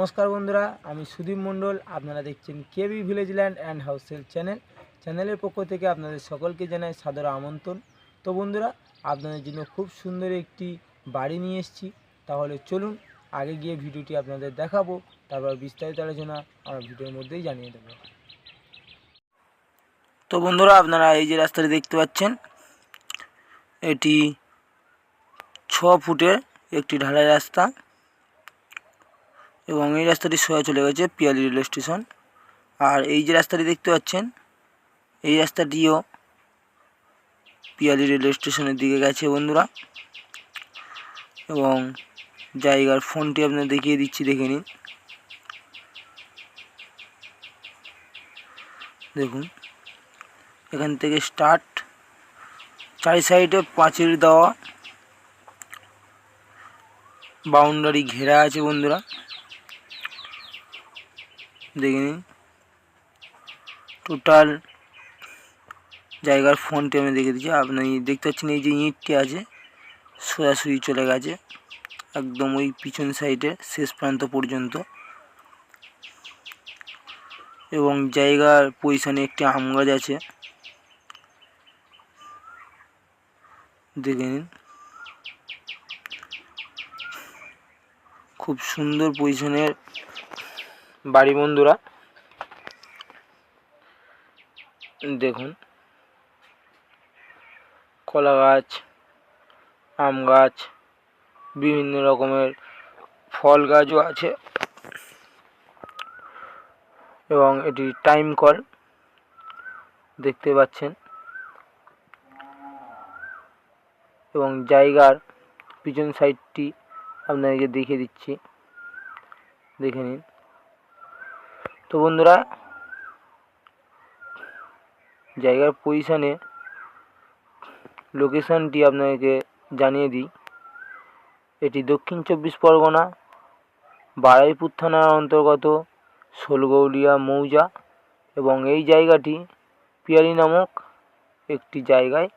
নমস্কার বন্ধুরা, আমি সুদীপ মণ্ডল, আপনারা দেখছেন কেবি ভিলেজ ল্যান্ড অ্যান্ড হাউসেল চ্যানেল। চ্যানেলের পক্ষ থেকে আপনাদের সকলকে জানাই সাদর আমন্ত্রণ। তো বন্ধুরা, আপনাদের জন্য খুব সুন্দর একটি বাড়ি নিয়ে এসেছি। তাহলে চলুন, আগে গিয়ে ভিডিওটি আপনাদের দেখাবো, তারপর বিস্তারিত আলোচনা আমার ভিডিওর মধ্যেই জানিয়ে দেবো। তো বন্ধুরা, আপনারা এই যে রাস্তাটি দেখতে পাচ্ছেন, এটি ছ ফুটের একটি ঢালাই রাস্তা। এবং এই রাস্তাটি সোজা চলে গেছে পিয়ালি রেল স্টেশন। আর এই যে রাস্তাটি দেখতে পাচ্ছেন, এই রাস্তাটিও পিয়ালি রেল স্টেশনের দিকে গেছে বন্ধুরা। এবং জায়গার ফোনটি আপনার দেখিয়ে দিচ্ছি, দেখে নিন। দেখুন, এখান থেকে স্টার্ট, চারি সাইডে পাঁচিল দেওয়া। বাউন্ডারি ঘেরা আছে বন্ধুরা। দেখে নিন টোটাল জায়গার ফোনটি আমি দেখে দিচ্ছি আপনি দেখতে পাচ্ছেন এই যে ইঁটটি আছে, সোজাসুজি চলে গেছে, একদম ওই পিছন সাইডে শেষ প্রান্ত পর্যন্ত। এবং জায়গার পজিশনে একটি আম গাছ আছে। দেখে নিন। খুব সুন্দর পজিশনের বাড়ি বন্ধুরা। দেখুন। কলা গাছ, আম গাছ, বিভিন্ন রকমের ফল গাছও আছে। এবং এটি টাইম কল, দেখতে পাচ্ছেন। এবং জায়গার পিছন সাইডটি আপনাদেরকে দেখিয়ে দিচ্ছি। দেখে নিন। তো বন্ধুরা, জায়গার পজিশানে লোকেশানটি আপনাদেরকে জানিয়ে দিই। এটি দক্ষিণ চব্বিশ পরগনা, বারাইপুর থানার অন্তর্গত শোলগৌলিয়া মৌজা এবং এই জায়গাটি পিয়ালি নামক একটি জায়গায়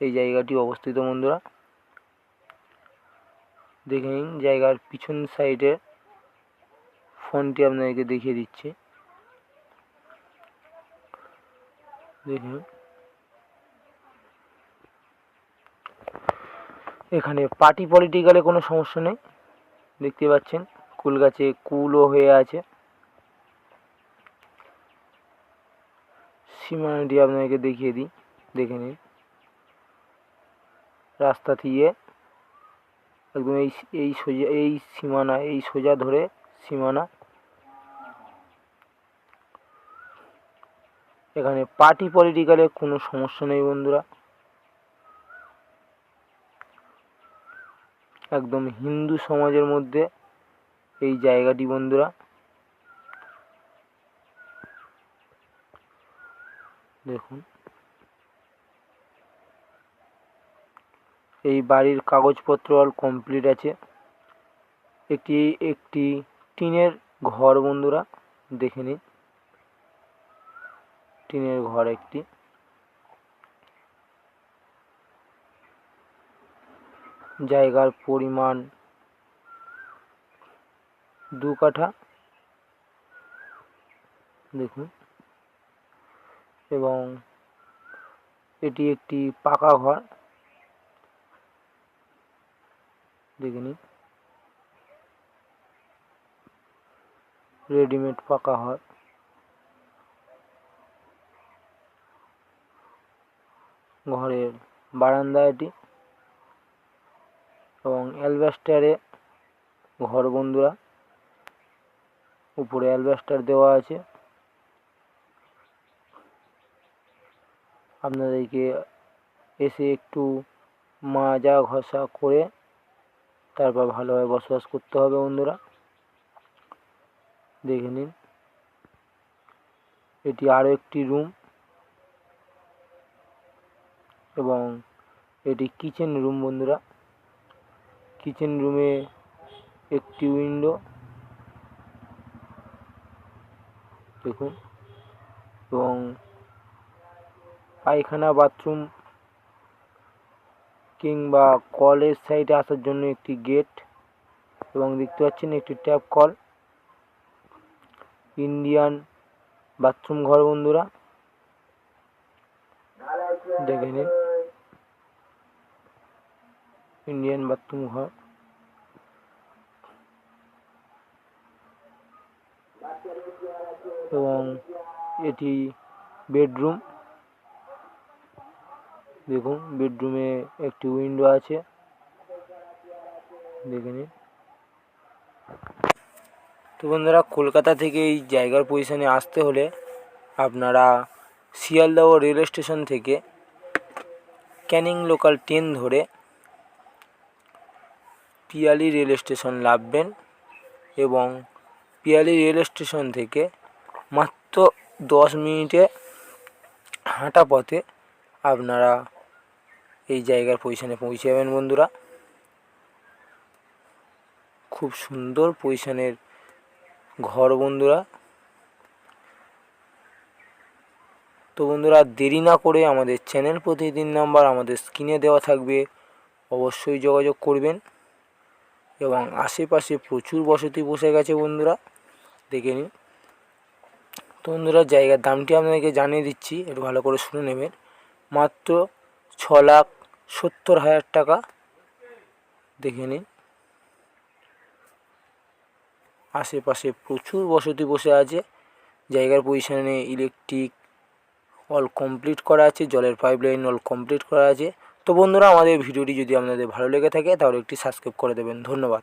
এই জায়গাটি অবস্থিত বন্ধুরা। দেখে নিন জায়গার পিছন সাইডে ফোনটি আপনাদেরকে দেখিয়ে দিচ্ছি দেখুন এখানে পার্টি পলিটিক্যালে কোনো সমস্যা নেই, দেখতে পাচ্ছেন কুল গাছে কুলও হয়ে আছে। সীমানাটি আপনাকে দেখিয়ে দিই, দেখে নিন। রাস্তা দিয়ে একদম এই এই সোজা, এই সীমানা, এই সোজা ধরে সীমানা এখানে পার্টি পলিটিক্যালে কোনো সমস্যা নেই বন্ধুরা। একদম হিন্দু সমাজের মধ্যে এই জায়গাটি বন্ধুরা। দেখুন। এই বাড়ির কাগজপত্র অল কমপ্লিট আছে। একটি একটি টিনের ঘর বন্ধুরা, দেখে নিন। টিনের ঘর একটি। জায়গার পরিমাণ দু কাঠা। দেখুন। এবং এটি একটি পাকা ঘর। দেখে রেডিমেড পাকা ঘর। ঘরের বারান্দা এটি এবং অ্যালবেস্টারে ঘর বন্ধুরা। উপরে অ্যালবেস্টার দেওয়া আছে। আপনাদেরকে এসে একটু মাজা ঘষা করে তারপর ভালোভাবে বসবাস করতে হবে বন্ধুরা। দেখে নিন। এটি আরও একটি রুম। এবং এটি কিচেন রুম বন্ধুরা। কিচেন রুমে একটি উইন্ডো দেখুন। এবং পায়খানা বাথরুম কিংবা কলের সাইডে আসার জন্য একটি গেট এবং দেখতে পাচ্ছেন একটি ট্যাপ কল ইন্ডিয়ান বাথরুম ঘর বন্ধুরা। দেখে নিন। ইন্ডিয়ান বাথরুম ঘর। এবং এটি বেডরুম। দেখুন, বেডরুমে একটি উইন্ডো আছে। দেখে নিন। তো বন্ধুরা, কলকাতা থেকে এই জায়গার পজিশনে আসতে হলে আপনারা শিয়ালদহ রেল স্টেশন থেকে ক্যানিং লোকাল ট্রেন ধরে পিয়ালি রেল স্টেশন নামবেন এবং পিয়ালি রেল স্টেশন থেকে মাত্র দশ মিনিটে হাঁটা পথে আপনারা এই জায়গার পজিশনে পৌঁছে যাবেন বন্ধুরা। খুব সুন্দর পজিশনের ঘর বন্ধুরা। তো বন্ধুরা, দেরি না করে আমাদের চ্যানেল প্রতিদিন নাম্বার আমাদের স্ক্রিনে দেওয়া থাকবে। অবশ্যই যোগাযোগ করবেন। এবং আশেপাশে প্রচুর বসতি বসে গেছে বন্ধুরা, দেখে নিন। তো বন্ধুরা, জায়গার দামটি আপনাদেরকে জানিয়ে দিচ্ছি, একটু ভালো করে শুনে নেবেন। মাত্র ছ লাখ সত্তর হাজার টাকা, দেখে নিন। আশেপাশে প্রচুর বসতি বসে আছে, জায়গার পজিশনে ইলেকট্রিক অল কমপ্লিট করা আছে, জলের পাইপ লাইন অল কমপ্লিট করা আছে। তো বন্ধুরা, আমাদের ভিডিওটি যদি আপনাদের ভালো লেগে থাকে, তাহলে একটি সাবস্ক্রাইব করে দেবেন। ধন্যবাদ।